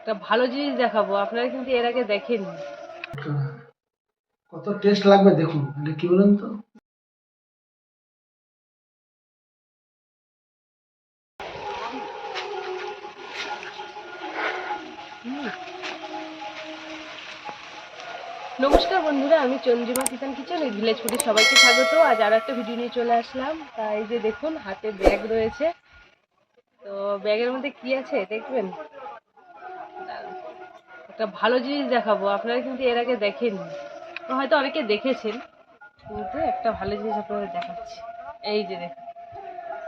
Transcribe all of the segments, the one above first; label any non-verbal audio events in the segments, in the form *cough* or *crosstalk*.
একটা ভালো জিনিস দেখাবো আপনারা কিন্তু এর আগে দেখেননি। কত টেস্ট লাগবে দেখুন এটা কি বলুন তো? নমস্কার বন্ধুরা আমি চন্দ্রিমা কিষান কিচেন এই ভিলেজ ফুডে সবাইকে স্বাগত। আজ আর একটা ভিডিও নিয়ে চলে আসলাম। তাই যে দেখুন হাতে ব্যাগ রয়েছে। তো ব্যাগের মধ্যে কি আছে দেখবেন। একটা ভালো জিনিস দেখাবো। আপনারা কিন্তু এর আগে দেখেননি। হয়তো অনেকে দেখেছেন, কিন্তু একটা ভালো জিনিস আপনাদের দেখাচ্ছি। এই যে দেখুন।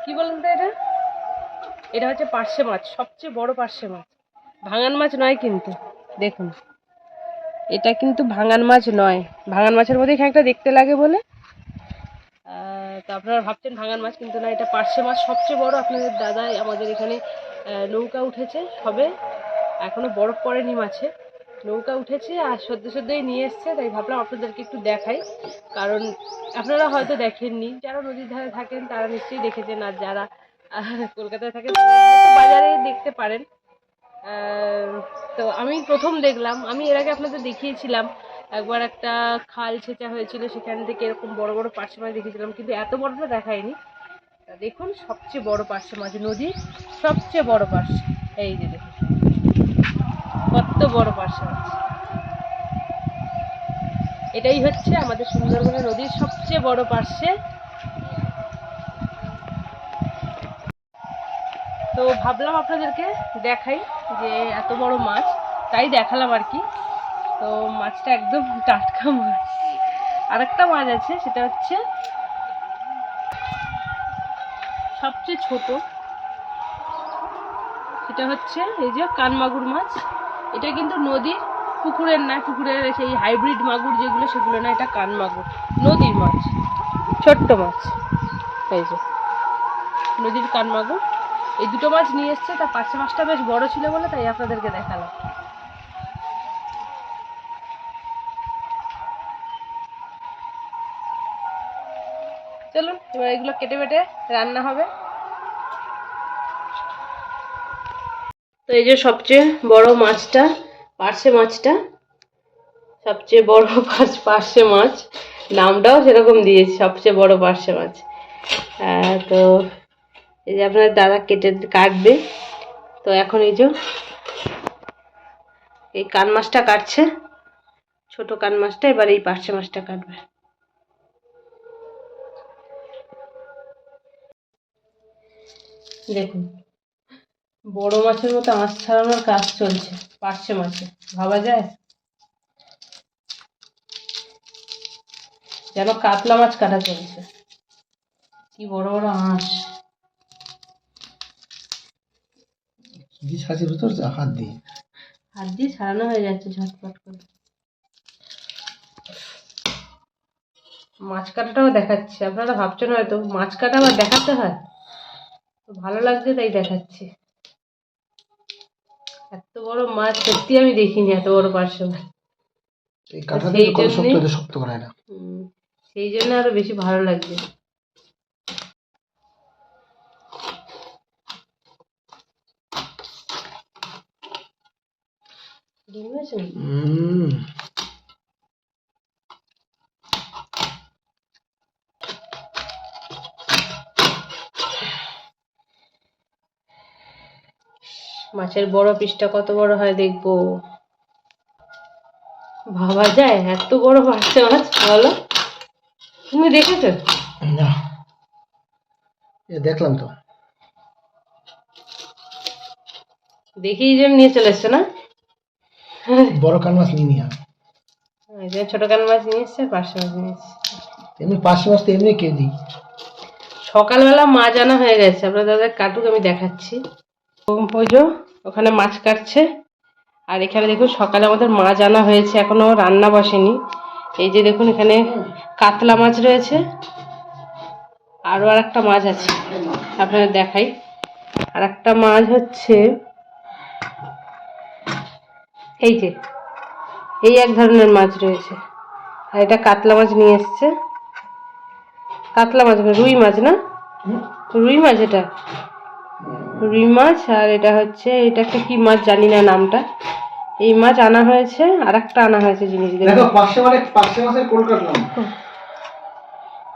কি বলেন তো এটা? এটা হচ্ছে পার্শে মাছ, সবচেয়ে বড় পার্শে মাছ। ভাঙান মাছ নয় কিন্তু, দেখুন। এটা কিন্তু ভাঙান মাছ নয়। ভাঙান মাছের মধ্যে এখানে একটা দেখতে লাগে বলে। তো আপনারা ভাবছেন ভাঙান মাছ কিন্তু না, এটা পার্শে মাছ সবচেয়ে বড়। আপনাদের দাদাই আমাদের এখানে নৌকা উঠেছে সবে। এখনও বরফ পড়েনি মাছে। নৌকা উঠেছে আর সদ্য সদ্যই নিয়ে এসছে, তাই ভাবলাম আপনাদেরকে একটু দেখাই। কারণ আপনারা হয়তো দেখেননি, যারা নদীর ধারে থাকেন তারা নিশ্চয়ই দেখেছেন, আর যারা কলকাতায় থাকেন বাজারে দেখতে পারেন। তো আমি প্রথম দেখলাম, আমি এর আগে আপনাদের দেখিয়েছিলাম, একবার একটা খাল ছেঁচা হয়েছিল, সেখান থেকে এরকম বড় বড় পার্শে মাছ দেখেছিলাম, কিন্তু এত বড়টা দেখায়নি দেখুন, সবচেয়ে বড় পার্শে মাছ নদীর সবচেয়ে বড় পার্শে এই যে দেখুন। কত বড় পার্শে মাছ এটাই হচ্ছে আমাদের সুন্দরবনে নদীর সবচেয়ে বড় পার্শ্বে তো ভাবলাম আপনাদেরকে দেখাই যে এত বড় মাছ, তাই দেখালাম আর কি। তো মাছটা একদম টাটকা মাছ। আরেকটা মাছ আছে, সেটা হচ্ছে সবচেয়ে ছোট। সেটা হচ্ছে এই যে কানমাগুর মাছ। এটা কিন্তু নদীর পুকুরের না, পুকুরের সেই হাইব্রিড মাগুর যেগুলো, সেগুলো না, এটা কান মাগুর। নদীর মাছ, ছোট্ট মাছ। এই যে, নদীর কান মাগুর। এই দুটো মাছ নিয়ে এসছে, তার পাশে মাছটা বেশ বড় ছিল বলে তাই আপনাদেরকে দেখালাম। চলুন, এবার এগুলো কেটে বেটে রান্না হবে। তো এই যে সবচেয়ে বড় মাছটা, পার্শে মাছটা, সবচেয়ে বড় *laughs* পাঁচ পার্শে মাছ, নামটাও সেরকম দিয়েছি, সবচেয়ে বড় পার্শে মাছ। তো এই যে আপনার দাদা কেটে কাটবে। তো এখন এই যে এই কান মাছটা কাটছে, ছোট কান মাছটা, এবার এই পার্শে মাছটা কাটবে। দেখুন বড় মাছের মতো আঁশ ছাড়ানোর কাজ চলছে পার্শে মাছে ভাবা যায়? যেন কাতলা মাছ কাটা চলছে। কি বড় বড় আঁশ। কি ছাঁচের ভিতর হাত দিয়ে? হাত দিয়ে ছাড়ানো হয়ে যাচ্ছে ঝটপট করে। মাছ কাটাটাও দেখাচ্ছি আপনারা ভাবছেন হয়তো মাছ কাটা আবার দেখাতে হয়? তো ভালো লাগছে তাই দেখাচ্ছি। এত বড় মাছ সত্যি আমি দেখিনি এত বড় পার্শ্ব মাছ। সেই জন্য আরও বেশি ভালো লাগছে। ডিম হয়েছে মাছের বড় পিসটা কত বড় হয় দেখব। ভাবা যায় এত বড় পার্শে মাছ বলো। তুমি দেখেছ? না। দেখলাম তো। দেখি এই জন্য নিয়ে চলে এসছো না? বড় কান মাছ নিয়ে নিয়ে এই যে ছোট কান মাছ নিয়ে এসছে পার্শে মাছ নিয়ে এসছে। এমনি পাঁচশো মাছ তো এমনি কেজি সকালবেলা মাছ আনা হয়ে গেছে আপনার দাদা কাটুক আমি দেখাচ্ছি। ওই যে ওখানে মাছ কাটছে। আর এখানে দেখুন সকালে আমাদের মাছ আনা হয়েছে এখনও রান্না বসেনি। এই যে দেখুন এখানে কাতলা মাছ রয়েছে। আরও আর একটা মাছ আছে আপনাদের দেখাই। আর একটা মাছ হচ্ছে এই যে এই এক ধরনের মাছ রয়েছে। আর এটা কাতলা মাছ নিয়ে এসছে। কাতলা মাছ রুই মাছ না? রুই মাছ এটা? রুই মাছ আর এটা হচ্ছে এটা একটা কি মাছ জানি না নামটা। এই মাছ আনা হয়েছে আর একটা আনা হয়েছে জিনিস দেখো পাঁচশো মানে পাঁচশো মাসের কোল কাটলাম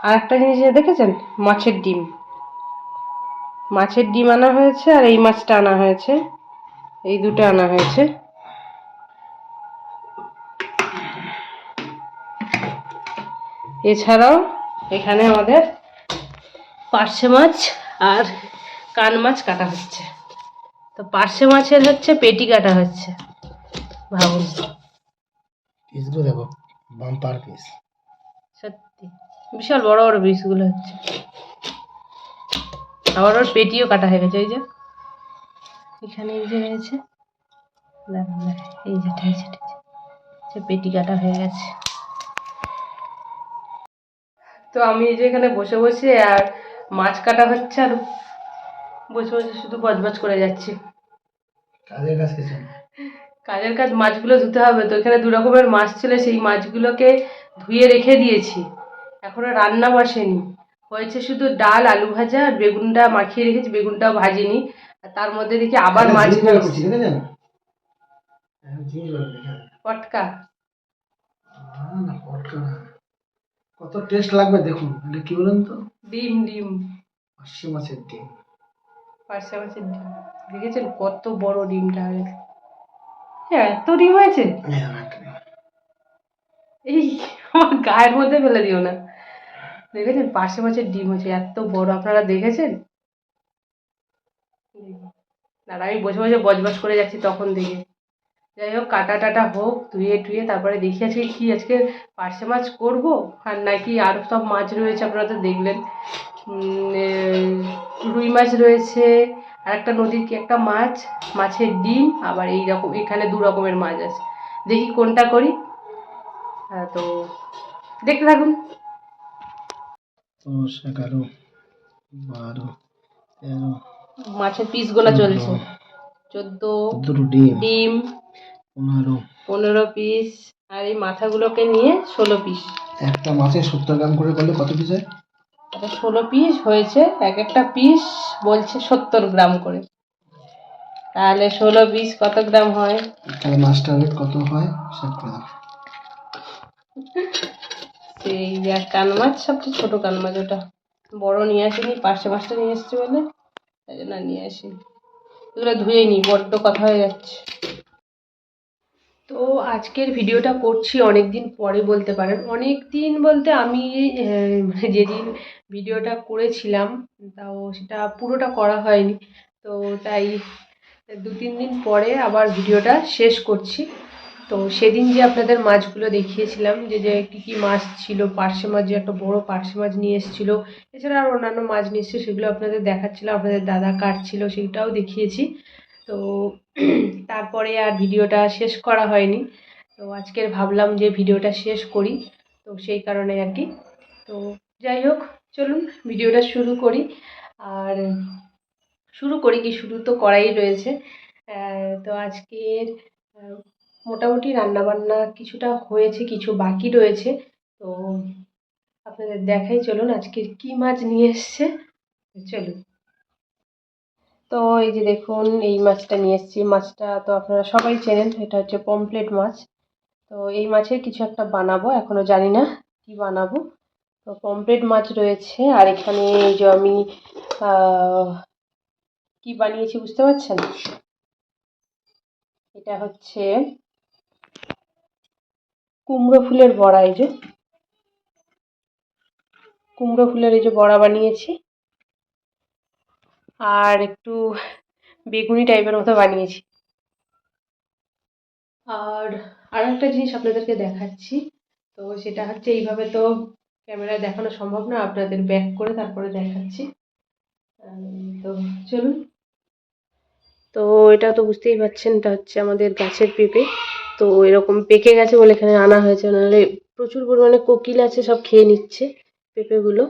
আর একটা জিনিস দেখেছেন? মাছের ডিম। মাছের ডিম আনা হয়েছে আর এই মাছটা আনা হয়েছে। এই দুটো আনা হয়েছে। এছাড়াও এখানে আমাদের পার্শে মাছ আর কান মাছ কাটা হচ্ছে। তো পার্শে মাছের হচ্ছে পেটি কাটা হচ্ছে। ভাবুন। পিসগুলো দেখো বাম্পার পিস সত্যি। বিশাল বড় বড় পিসগুলো হচ্ছে। আবার ওর পেটিও কাটা হয়ে গেছে ওই যে। এখানে এই যে রয়েছে। এই যে এই যে, এই যে। সে পেটি কাটা হয়ে গেছে। তো আমি এই যে এখানে বসে বসে আর মাছ কাটা হচ্ছে আর বসে বসে শুধু বজবজ করে যাচ্ছি। কাজের কাজ কিছু। কাজের কাজ মাছগুলো ধুতে হবে তো এখানে দু রকমের মাছ ছিল সেই মাছগুলোকে ধুয়ে রেখে দিয়েছি। এখনও রান্না বসেনি। হয়েছে শুধু ডাল আলু ভাজা আর বেগুনটা মাখিয়ে রেখেছি বেগুনটাও ভাজিনি। আর তার মধ্যে দেখি আবার মাছ এখানে। পটকা। কত টেস্ট লাগবে দেখুন এটা কি বলুন তো? ডিম ডিম। মাছের ডিম। মাছের ডিম। দেখেছেন কত বড় ডিমটা হয়েছে? হ্যাঁ এত ডিম হয়েছে? এই আমার গায়ের মধ্যে ফেলে দিও না। দেখেছেন পার্শে মাছের ডিম হয়েছে এত বড়। আপনারা দেখেছেন? দাঁড়া আমি বসে বসে বজবজ করে যাচ্ছি তখন দেখে। যাই হোক কাটা টাটা হোক ধুয়ে টুয়ে তারপরে দেখি আজকে কি আজকে পার্শে মাছ করব। আর নাকি আরও সব মাছ রয়েছে আপনারা তো দেখলেন। রুই মাছ রয়েছে আর একটা নদীর কি একটা মাছ? মাছের ডিম আবার এই রকম এখানে দু রকমের মাছ আছে। দেখি কোনটা করি। তো দেখতে থাকুন। দশ এগারো বারো তেরো মাছের পিসগুলো চলছে। চোদ্দ ডিম। পনেরো। পনেরো পিস। আর এই মাথাগুলোকে নিয়ে ষোলো পিস। একটা মাছে সত্তর গ্রাম করে করলে কত পিস হয়? এটা ষোলো পিস হয়েছে এক একটা পিস বলছে সত্তর গ্রাম করে। তাহলে ষোলো পিস কত গ্রাম হয়? তাহলে মাছটার রেট কত হয়? হিসাব করে সেই এক কান মাছ সবচেয়ে ছোটো কান মাছ ওটা। বড় নিয়ে আসিনি পাশে মাছটা নিয়ে এসছি বলে তাই জন্য নিয়ে আসিনি। এগুলো ধুয়ে নিই বড্ড কথা হয়ে যাচ্ছে। তো আজকের ভিডিওটা করছি অনেক দিন পরে বলতে পারেন। অনেক দিন বলতে আমি মানে যেদিন ভিডিওটা করেছিলাম, তাও সেটা পুরোটা করা হয়নি। তো তাই দু তিন দিন পরে আবার ভিডিওটা শেষ করছি। তো সেদিন যে আপনাদের মাছগুলো দেখিয়েছিলাম, যে যে, কী কী মাছ ছিল, পার্শে মাছ, যে, একটা বড় পার্শে মাছ নিয়ে এসেছিল, এছাড়া আর অন্যান্য মাছ নিয়ে এসেছে, সেগুলো আপনাদের দেখাচ্ছিলাম, আপনাদের দাদা কাটছিল সেটাও দেখিয়েছি। তো তারপরে আর ভিডিওটা শেষ করা হয়নি। তো আজকের ভাবলাম যে ভিডিওটা শেষ করি, তো সেই কারণে আর কি। তো যাই হোক, চলুন ভিডিওটা শুরু করি। আর শুরু করি কি, শুরু তো করাই রয়েছে। তো আজকের মোটামুটি রান্নাবান্না কিছুটা হয়েছে, কিছু বাকি রয়েছে। তো আপনাদের দেখাই, চলুন আজকের কি মাছ নিয়ে এসছে। চলুন। তো এই যে দেখুন, এই মাছটা নিয়ে এসেছি। মাছটা তো আপনারা সবাই চেনেন, এটা হচ্ছে পমপ্লেট মাছ। তো এই মাছের কিছু একটা বানাবো, এখনও জানি না কি বানাবো। তো পমপ্লেট মাছ রয়েছে, আর এখানে এই যে আমি কি বানিয়েছি বুঝতে পারছেন? এটা হচ্ছে কুমড়ো ফুলের বড়া, এই যে। কুমড়ো ফুলের এই যে বড়া বানিয়েছি। আর একটু বেগুনি টাইপের মতো বানিয়েছি। আর আর একটা জিনিস আপনাদেরকে দেখাচ্ছি। তো সেটা হচ্ছে এইভাবে তো ক্যামেরায় দেখানো সম্ভব না, আপনাদের ব্যাক করে তারপরে দেখাচ্ছি। তো চলুন। তো এটা তো বুঝতেই পারছেন এটা হচ্ছে আমাদের গাছের পেঁপে। তো এরকম পেকে গেছে বলে এখানে আনা হয়েছে, নাহলে প্রচুর পরিমাণে কোকিল আছে সব খেয়ে নিচ্ছে পেঁপেগুলো।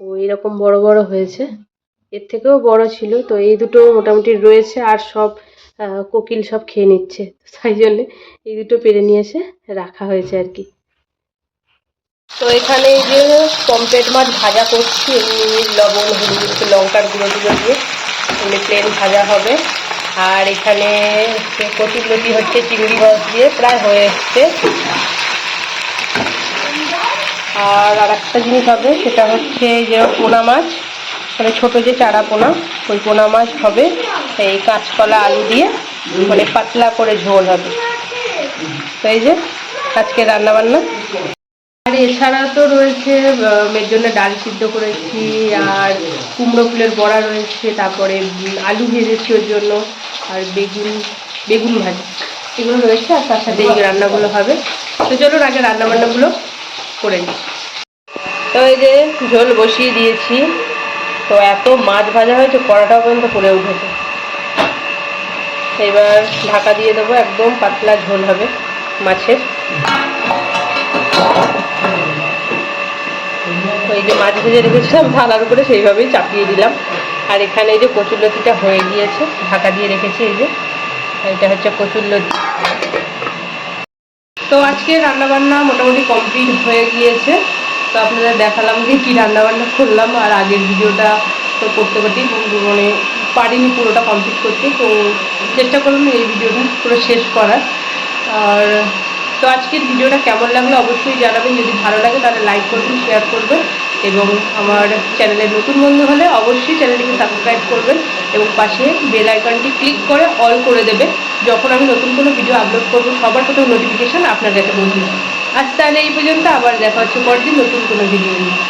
তো এরকম বড় বড় হয়েছে। এর থেকেও বড় ছিল, তো এই দুটো মোটামুটি রয়েছে আর সব কোকিল সব খেয়ে নিচ্ছে। তাই জন্যে এই দুটো পেরে নিয়ে এসে রাখা হয়েছে আর কি। তো এখানে এই যে পমপ্লেট মাছ ভাজা করছি এমনি লবণ, হলুদ, একটু লঙ্কার গুঁড়ো টুড়ো দিয়ে এমনি প্লেন ভাজা হবে। আর এখানে লতি হচ্ছে, চিংড়ি মাছ দিয়ে প্রায় হয়ে এসছে। আর আর একটা জিনিস হবে, সেটা হচ্ছে যে পোনা মাছ। মানে ছোটো যে চারা পোনা, ওই পোনা মাছ হবে। এই কাঁচকলা আলু দিয়ে মানে পাতলা করে ঝোল হবে। তো এই যে আজকে রান্না বান্না আর এছাড়া তো রয়েছে মেয়ের জন্য ডাল সিদ্ধ করেছি, আর কুমড়ো ফুলের বড়া রয়েছে, তারপরে আলু ভেজেছি ওর জন্য, আর বেগুন বেগুন ভাজি। এগুলো রয়েছে, আর তার সাথে এই রান্নাগুলো হবে। তো চলুন আগে রান্নাবান্নাগুলো করে নিই। তো এই যে ঝোল বসিয়ে দিয়েছি। তো এত মাছ ভাজা হয়েছে কড়াটাও পর্যন্ত পড়ে উঠেছে। এবার ঢাকা দিয়ে দেবো একদম পাতলা ঝোল হবে মাছের। এই যে মাছ ভেজে রেখেছিলাম, থালার উপরে সেইভাবেই চাপিয়ে দিলাম। আর এখানে এই যে কচুরলতিটা হয়ে গিয়েছে, ঢাকা দিয়ে রেখেছি এই যে। এটা হচ্ছে কচুরলতি তো আজকে রান্নাবান্না মোটামুটি কমপ্লিট হয়ে গিয়েছে। তো আপনাদের দেখালাম যে কী রান্নাবান্না করলাম আর আগের ভিডিওটা তো করতে করতেই মানে পারিনি পুরোটা কমপ্লিট করতে, তো চেষ্টা করলাম এই ভিডিওটা পুরো শেষ করার। আর তো আজকের ভিডিওটা কেমন লাগল অবশ্যই জানাবেন। যদি ভালো লাগে তাহলে লাইক করবেন শেয়ার করবেন এবং আমার চ্যানেলের নতুন বন্ধু হলে অবশ্যই চ্যানেলটিকে সাবস্ক্রাইব করবেন এবং পাশে বেল আইকনটি ক্লিক করে অল করে দেবে যখন আমি নতুন কোনো ভিডিও আপলোড করব, সবার প্রথম নোটিফিকেশান আপনার কাছে পৌঁছে আজ তাহলে এই পর্যন্ত আবার দেখা হচ্ছে পরদিন নতুন কোনো ভিডিও নিয়ে।